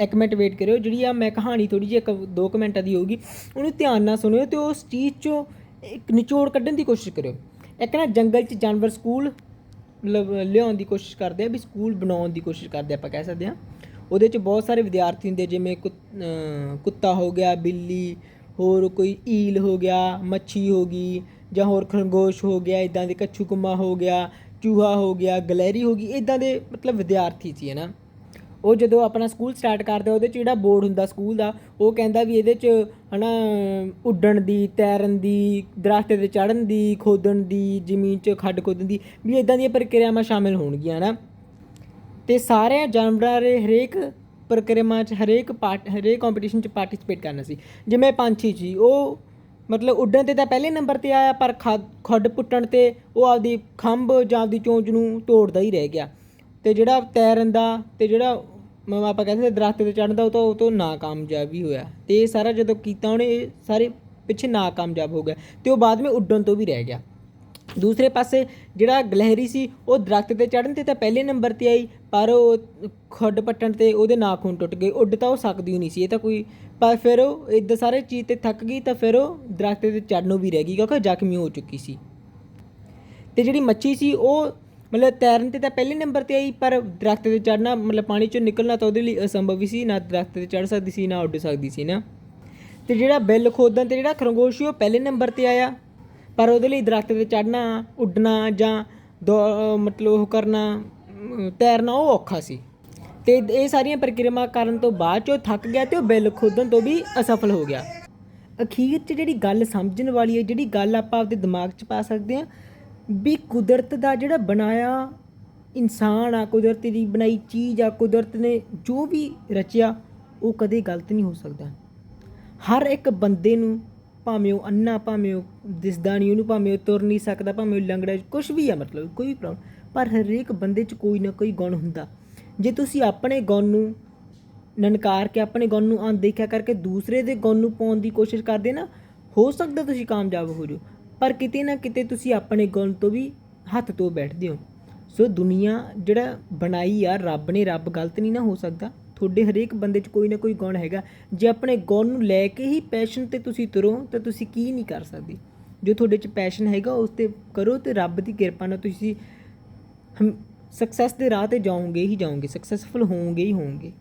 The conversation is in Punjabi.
ਇੱਕ ਮਿੰਟ ਵੇਟ ਕਰਿਓ, ਜਿਹੜੀ ਆ ਮੈਂ ਕਹਾਣੀ ਥੋੜੀ ਜਿਹੀ ਇੱਕ ਦੋ ਕੁ ਮਿੰਟਾਂ ਦੀ ਹੋਊਗੀ, ਉਹਨੂੰ ਧਿਆਨ ਨਾਲ ਸੁਣਿਓ ਤੇ ਉਸ ਚੀਜ਼ 'ਚੋਂ ਇੱਕ ਨਿਚੋੜ ਕੱਢਣ ਦੀ ਕੋਸ਼ਿਸ਼ ਕਰਿਓ। ਇੱਕ ਨਾ ਜੰਗਲ 'ਚ ਜਾਨਵਰ ਸਕੂਲ, ਮਤਲਬ ਲਿਆਉਣ ਦੀ ਕੋਸ਼ਿਸ਼ ਕਰਦੇ ਆ ਵੀ ਸਕੂਲ ਬਣਾਉਣ ਦੀ ਕੋਸ਼ਿਸ਼ ਕਰਦੇ ਆਪਾਂ ਕਹਿ ਸਕਦੇ ਆ। ਉਹਦੇ 'ਚ ਬਹੁਤ ਸਾਰੇ ਵਿਦਿਆਰਥੀ ਹੁੰਦੇ ਜਿਵੇਂ ਕੁੱਤ- ਕੁੱਤਾ ਹੋ ਗਿਆ, ਬਿੱਲੀ, ਹੋਰ ਕੋਈ ਈਲ ਹੋ ਗਿਆ, ਮੱਛੀ ਹੋ ਗਈ, ਜਾਂ ਹੋਰ ਖਰਗੋਸ਼ ਹੋ ਗਿਆ ਇਦਾਂ ਦੇ ਕੱਛੂ ਕੁਮਾ ਹੋ ਗਿਆ, ਚੂਹਾ ਹੋ ਗਿਆ, ਗਲੈਰੀ ਹੋ ਗਈ ਇਦਾਂ ਦੇ ਮਤਲਬ ਵਿਦਿਆਰਥੀ ਸੀ ਹੈ ਨਾ। ਉਹ ਜਦੋਂ ਆਪਣਾ ਸਕੂਲ ਸਟਾਰਟ ਕਰਦਾ ਉਹਦੇ 'ਚ ਜਿਹੜਾ ਬੋਰਡ ਹੁੰਦਾ ਸਕੂਲ ਦਾ, ਉਹ ਕਹਿੰਦਾ ਵੀ ਇਹਦੇ 'ਚ ਹਨਾ, ਉੱਡਣ ਦੀ, ਤੈਰਨ ਦੀ, ਦਰਖਤ ਤੇ ਚੜ੍ਹਨ ਦੀ, ਖੋਦਣ ਦੀ, ਜ਼ਮੀਨ 'ਚ ਖੱਡ ਖੋਦਣ ਦੀ, ਵੀ ਇਦਾਂ ਦੀਆਂ ਪ੍ਰਕਿਰਿਆਵਾਂ ਸ਼ਾਮਿਲ ਹੋਣਗੀਆਂ ਨਾ। ਤੇ ਸਾਰੇ ਜਾਨਵਰਾਂ ਦੇ ਹਰੇਕ ਪ੍ਰਕਿਰਿਆਵਾਂ 'ਚ, ਹਰੇਕ ਪਾਰਟ, ਹਰੇਕ ਕੰਪੀਟੀਸ਼ਨ 'ਚ ਪਾਰਟਿਸਿਪੇਟ ਕਰਨਾ ਸੀ। ਜਿਵੇਂ ਪੰਛੀ ਸੀ ਉਹ ਮਤਲਬ ਉੱਡਣ ਤੇ ਤਾਂ ਪਹਿਲੇ ਨੰਬਰ ਤੇ ਆਇਆ, ਪਰ ਖੱਡ ਖੱਡ ਪੁੱਟਣ ਤੇ ਉਹ ਆਪਦੀ ਖੰਭ ਜਾਂ ਆਪਦੀ ਚੋਂਚ ਨੂੰ ਤੋੜਦਾ ਹੀ ਰਹਿ ਗਿਆ। ਤੇ ਜਿਹੜਾ ਤੈਰਨ ਦਾ, ਤੇ ਜਿਹੜਾ ਮ- ਆਪਾਂ ਕਹਿੰਦੇ ਸੀ ਦਰਖਤ ਤੇ ਚੜ੍ਹਨ ਉਹ ਤਾਂ ਉਹ ਤੋਂ ਨਾਕਾਮਯਾਬ ਹੀ ਹੋਇਆ। ਤੇ ਇਹ ਸਾਰਾ ਜਦੋਂ ਕੀਤਾ ਉਹਨੇ, ਇਹ ਸਾਰੇ ਪਿੱਛੇ ਨਾਕਾਮਯਾਬ ਹੋ ਗਿਆ। ਤੇ ਉਹ ਬਾਅਦ ਵਿੱਚ ਉੱਡਣ ਤੋਂ ਵੀ ਰਹਿ ਗਿਆ। ਦੂਸਰੇ ਪਾਸੇ ਜਿਹੜਾ ਗਲਹਿਰੀ ਸੀ, ਉਹ ਦਰਖਤ ਤੇ ਚੜ੍ਹਨ ਤੇ ਤਾਂ ਪਹਿਲੇ ਨੰਬਰ ਤੇ ਆਈ, ਪਰ ਉਹ ਖੁੱਡ ਪੱਟਣ ਤੇ ਉਹਦੇ ਨਾਖੂਨ ਟੁੱਟ ਗਏ। ਉੱਡ ਤਾਂ ਉਹ ਸਕਦੀ ਹੀ ਨਹੀਂ ਸੀ, ਇਹ ਤਾਂ ਕੋਈ, ਪਰ ਫਿਰ ਉਹ ਇਦਾਂ ਸਾਰੇ ਚੀਜ਼ ਤੇ ਥੱਕ ਗਈ ਤਾਂ ਫਿਰ ਉਹ ਦਰਖਤ ਤੇ ਚੜ੍ਹਨੋਂ ਵੀ ਰਹਿ ਗਈ, ਕਿਉਂਕਿ ਜ਼ਖਮੀ ਹੋ ਚੁੱਕੀ ਸੀ। ਤੇ ਜਿਹੜੀ ਮੱਛੀ ਸੀ, ਉਹ ਮਤਲਬ ਤੈਰਨ ਤੇ ਤਾਂ ਪਹਿਲੇ ਨੰਬਰ ਤੇ ਆਈ, ਪਰ ਦਰਖਤ ਤੇ ਚੜ੍ਹਨਾ, ਮਤਲਬ ਪਾਣੀ ਚੋਂ ਨਿਕਲਣਾ ਤਾਂ ਉਹਦੇ ਲਈ ਅਸੰਭਵ ਹੀ ਸੀ, ਨਾ ਦਰਖਤ ਤੇ ਚੜ੍ਹ ਸਕਦੀ ਸੀ, ਨਾ ਉੱਡ ਸਕਦੀ ਸੀ ਨਾ। ਤੇ ਜਿਹੜਾ ਬਿੱਲ ਖੋਦਣ ਤੇ ਜਿਹੜਾ ਖਰਗੋਸ਼ ਸੀ, ਉਹ ਪਹਿਲੇ ਨੰਬਰ ਤੇ ਆਇਆ। ਪਰ ਉਹਦੇ ਲਈ ਦਰਖਤ ਤੇ ਚੜ੍ਹਨਾ, ਉੱਡਣਾ ਜਾਂ ਦੌ- ਮਤਲਬ ਉਹ ਕਰਨਾ ਤੈਰਨਾ ਉਹ ਔਖਾ ਸੀ। ਤੇ ਇਹ ਸਾਰੀਆਂ ਪ੍ਰਕਿਰਿਆਵਾਂ ਕਰਨ ਤੋਂ ਬਾਅਦ ਚ ਉਹ ਥੱਕ ਗਿਆ ਤੇ ਉਹ ਬਿੱਲ ਖੋਦਣ ਤੋਂ ਵੀ ਅਸਫਲ ਹੋ ਗਿਆ। ਅਖੀਰ 'ਚ ਜਿਹੜੀ ਗੱਲ ਸਮਝਣ ਵਾਲੀ ਹੈ, ਜਿਹੜੀ ਗੱਲ ਆਪਾਂ ਆਪਦੇ ਦਿਮਾਗ 'ਚ ਪਾ ਸਕਦੇ ਹਾਂ ਵੀ ਕੁਦਰਤ ਦਾ ਜਿਹੜਾ ਬਣਾਇਆ ਇਨਸਾਨ ਆ, ਕੁਦਰਤ ਦੀ ਬਣਾਈ ਚੀਜ਼ ਆ, ਕੁਦਰਤ ਨੇ ਜੋ ਵੀ ਰਚਿਆ, ਉਹ ਕਦੇ ਗਲਤ ਨਹੀਂ ਹੋ ਸਕਦਾ। ਹਰ ਇੱਕ ਬੰਦੇ ਨੂੰ ਭਾਵੇਂ ਉਹ ਅੰਨਾ ਭਾਵੇਂ ਉਹ ਦਿਸਦਾ ਨਹੀਂ ਉਹਨੂੰ ਭਾਵੇਂ ਉਹ ਤੁਰ ਨਹੀਂ ਸਕਦਾ, ਭਾਵੇਂ ਉਹ ਲੰਗੜਾ ਕੁਝ ਵੀ ਆ, ਮਤਲਬ ਕੋਈ ਵੀ ਪ੍ਰੋਬਲਮ ਪਰ ਹਰੇਕ ਬੰਦੇ 'ਚ ਕੋਈ ਨਾ ਕੋਈ ਗੁਣ ਹੁੰਦਾ। ਜੇ ਤੁਸੀਂ ਆਪਣੇ ਗੁਣ ਨੂੰ ਨਨਕਾਰ ਕੇ ਆਪਣੇ ਗੁਣ ਨੂੰ ਅਣਦੇਖਿਆ ਕਰਕੇ ਦੂਸਰੇ ਦੇ ਗੁਣ ਨੂੰ ਪਾਉਣ ਦੀ ਕੋਸ਼ਿਸ਼ ਕਰਦੇ ਨਾ, ਹੋ ਸਕਦਾ ਤੁਸੀਂ ਕਾਮਯਾਬ ਹੋ ਜਾਓ। ਪਰ ਕਿਤੇ ਨਾ ਕਿਤੇ ਤੁਸੀਂ ਆਪਣੇ ਗੁਣ ਤੋਂ ਵੀ ਹੱਥ ਤੋਂ ਬੈਠਦੇ ਹੋ। ਸੋ ਦੁਨੀਆ ਜਿਹੜਾ ਬਣਾਈ ਆ, ਰੱਬ ਨੇ, ਰੱਬ ਗਲਤ ਨਹੀਂ ਨਾ ਹੋ ਸਕਦਾ। ਤੁਹਾਡੇ ਹਰੇਕ ਬੰਦੇ 'ਚ ਕੋਈ ਨਾ ਕੋਈ ਗੁਣ ਹੈਗਾ। ਜੇ ਆਪਣੇ ਗੁਣ ਨੂੰ ਲੈ ਕੇ ਹੀ ਪੈਸ਼ਨ ਤੇ ਤੁਸੀਂ ਤੁਰੋ, ਤਾਂ ਤੁਸੀਂ ਕੀ ਨਹੀਂ ਕਰ ਸਕਦੇ। ਜੋ ਤੁਹਾਡੇ 'ਚ ਪੈਸ਼ਨ ਹੈਗਾ, ਉਸ ਤੇ ਕਰੋ ਤੇ ਰੱਬ ਦੀ ਕਿਰਪਾ ਨਾਲ ਤੁਸੀਂ ਸਕਸੈਸ ਦੇ ਰਾਹ ਤੇ ਜਾਓਗੇ ਹੀ ਜਾਓਗੇ। ਸਕਸੈਸਫੁਲ ਹੋਵੋਗੇ ਹੀ ਹੋਵੋਗੇ।